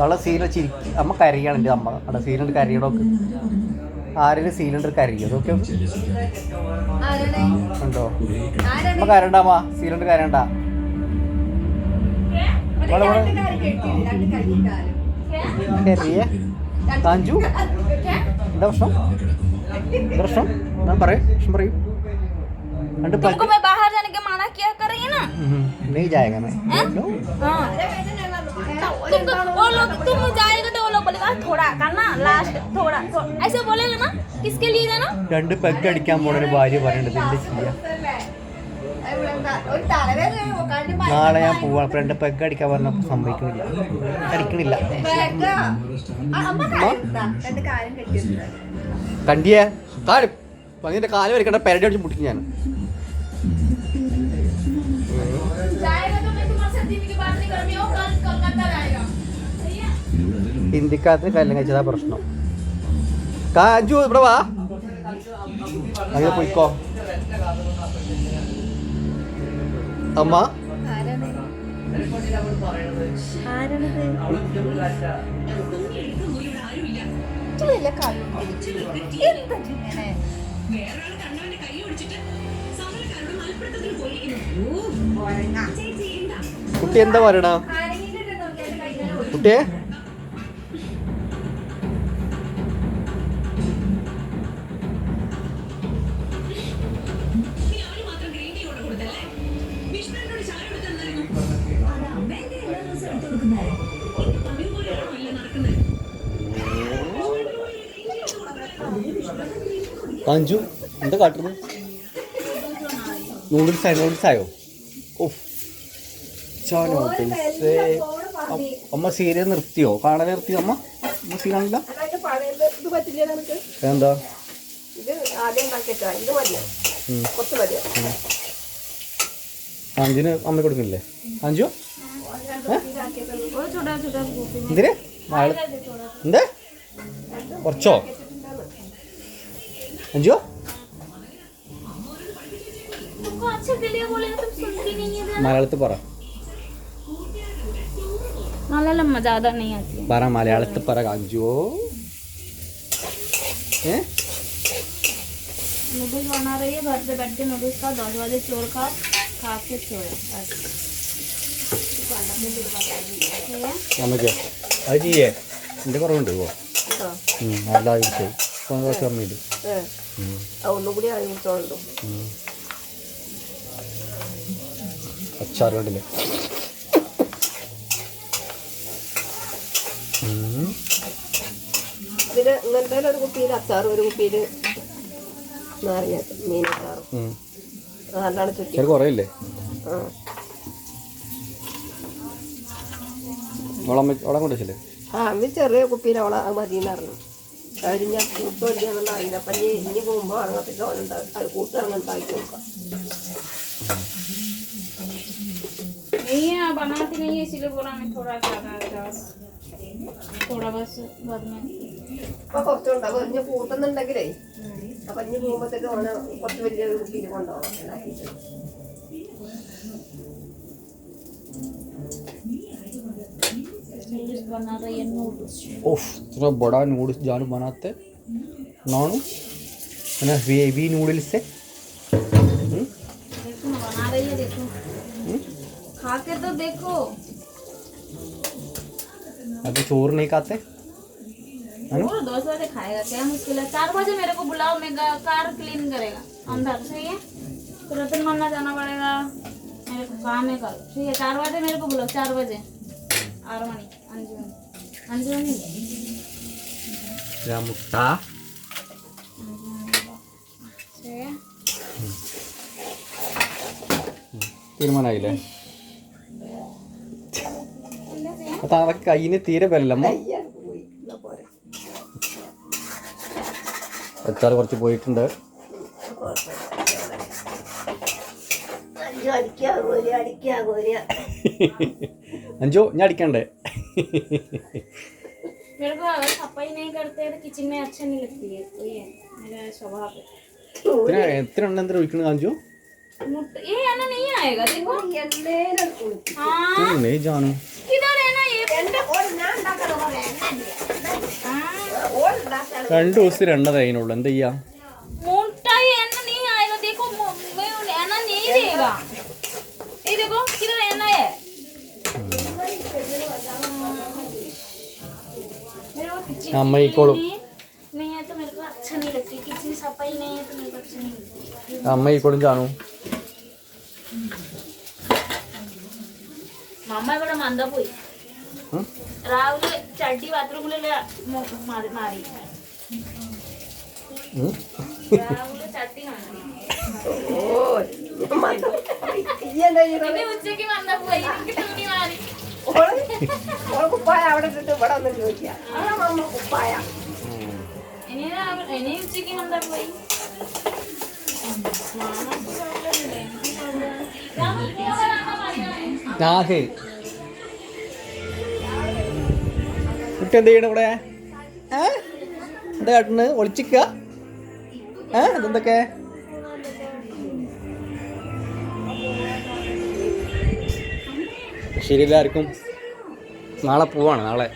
അവളെ സീൻ വെച്ച് ഇരിക്കും. അമ്മ കരയാണ് അമ്മ. അവിടെ സീനുണ്ട് കരയണോക്ക് ആരൊരു സീനുണ്ട് കരയോ? അതൊക്കെ ഉണ്ടോ? അമ്മ കരണ്ടാമ്മ സീനുണ്ട് കരണ്ട കരയ? കാഞ്ചു? എന്താ പ്രശ്നം? പ്രശ്നം? ഞാൻ പറയും പ്രശ്നം പറയും. രണ്ട് നീ ജായകനെ वो लोग तुम जाएगा तो वो लोग बोलेगा थोड़ा करना लास्ट थोड़ा थोड़ा ऐसे बोलेगा ना किसके लिए जाना രണ്ട് പെഗ് അടിക്കാൻ പോണ ഒരു ഭാര്യ പറയണ്ടത് എന്ത് ചെയ്യാ അല്ലേ? ഇവിടെ എന്താ? ഒരു തലവേദന കണ്ടു നാളെ ഞാൻ പോവാണ് അപ്പൊ രണ്ട് പെഗ് അടിക്കാൻ പറഞ്ഞപ്പോ സമ്മതിക്കണില്ല അടിക്കണില്ല ബാഗ്. ആ, അമ്മ കാര്യം എടുത്താ? രണ്ട് കാര്യം കെട്ടിയിട്ടുണ്ട്. കണ്ടിയേ കാര്യം അങ്ങനെ കാലം വരയ്ക്കണ്ട പെരടി അടിച്ച് മുട്ടിക്കും ഞാൻ ഹിന്ദിക്കകത്ത് കല്യാണം കഴിച്ചതാ പ്രശ്നം. കാജു ഇവിടെ വാ. അങ്ങനെ പോയിക്കോ. അമ്മ? കുട്ടി എന്താ പറയണ? കുട്ടിയെ? അഞ്ചു എന്താ കാട്ടുന്നത്? നൂഡിൽസ് ആയോ നൂഡിൽസ് ആയോ? ഓഫ് നൂഡിൽസ് അമ്മ സീരിയൽ നിർത്തിയോ? കാണാൻ നിർത്തിയോ അമ്മ? അമ്മ സീനാണില്ല എന്താ? അഞ്ചിന് അമ്മ കൊടുക്കില്ലേ അഞ്ചു എന്തിന്? എന്തേ? കുറച്ചോ? അഞ്ചു तुमको अच्छे के लिए बोलेगा तुम सुनती नहीं है മലയാളത്തിൽ പറ मलयालम में ज्यादा नहीं आती है പറ മലയാളത്തിൽ പറ അഞ്ചു ഏ नूडल्स बना रही है घर पे बैठ के नूडल्स का दस बजे चोर खा खा के छोड़ा बस। ठीक है? നമുക്ക് അത് ചെയ്യേ എൻ്റെ കുറവുണ്ട് പോ കേട്ടോ നല്ല ആവശ്യം കുറച്ച് ഓർമ്മയില്ല ആ ഒന്നും കൂടി ആയി അച്ചാർ ഇങ്ങനത്തെ ഒരു കുപ്പിയിൽ അച്ചാറും ഒരു കുപ്പിയിൽ നാരങ്ങ മീൻ അച്ചാറും. ഉം. അത് നല്ലോണം ചുറ്റി. ചെറു കുറയില്ലേ? ആ. ഓളമ്മ ഓളെ കൊണ്ടുവച്ചില്ലേ ആ അമ്മ ചെറിയ കുപ്പിയിൽ അവളെ മതി മതിയെന്ന് പറഞ്ഞു അവർ ഞാൻ കൂട്ടുമല്ലിയാണെന്ന് അറിയില്ല അപ്പം ഇനി ഇനി പോകുമ്പോൾ അങ്ങനത്തെ ചോലുണ്ടാവും അത് കൂട്ടിറങ്ങി ഉണ്ടാക്കി നോക്കാം नहीं है बनाती नहीं है इसीलिए बोला मैं थोड़ा ज्यादा बस थोड़ा बस बाद में അപ്പൊ കുറച്ചുണ്ടാവും ഇനി കൂട്ടുന്നുണ്ടെങ്കിലേ അപ്പൊ ഇനി പോകുമ്പോഴത്തേക്ക് ഓനെ കുറച്ച് വലിയ ഒരു കുപ്പിയിൽ കൊണ്ടുപോകാം ഉണ്ടാക്കിയിട്ട് बना रही है नूडल्स ओफ इतना बड़ा नूडल्स जानू बनाते। नानू है ना बेबी नूडल्स से। हम्म? देखो बना रही है देखो। हम्म? खा के तो देखो। अभी चोर नहीं खाते? है और बजे खाएगा क्या? मुश्किल है चार बजे मेरे को बुलाओ मैं कार क्लीन करेगा। अंदर सही है? तो रतन मामला जाना पड़ेगा। मेरे को काम है कल। ठीक है चार बजे मेरे को बुलाओ चार बजे। आर അഞ്ച് മണി മുട്ട തീരുമാനമായില്ലേ കയ്യിന് തീരെ ബലമോ? അച്ചാർ കുറച്ച് പോയിട്ടുണ്ട്. അഞ്ചോ ഞാൻ അടിക്കണ്ടേ? मेरे को अगर सफाई नहीं करते तो किचन में अच्छा नहीं लगती है तो ये मेरा स्वभाव है इतना इतना अंदर अंदर विकन गांजो ये आना नहीं आएगा देखो हां तू नहीं जानू किधर है ना ये രണ്ടു ദിവസം രണ്ടതായിനുള്ളൂ എന്താ ചെയ്യാം അമ്മ ഈക്കോളും ചാണു. മമ്മ ഇവിടെ മന്ദ പോയി? രാവിലെ ചട്ടി ബാത്റൂമിലെ മാറി? രാവിലെ ചട്ടി ഉച്ചയ്ക്ക് മന്ദ പോയി. തുണി മാറി. കുപ്പായ അവിടെ ഇട്ടിട്ട് ഇവിടെ ഒന്നും ചോദിക്കുക. അതാ മമ്മ കുപ്പായ. കുട്ടി എന്ത് ചെയ്യണ ഇവിടെ? ഏ? എന്താ കാട്ടുന്നത് ഒളിച്ചിക്ക ഏ? ഇതെന്തൊക്കെ? ശരി എല്ലാവർക്കും നാളെ പോവാണ് നാളെ.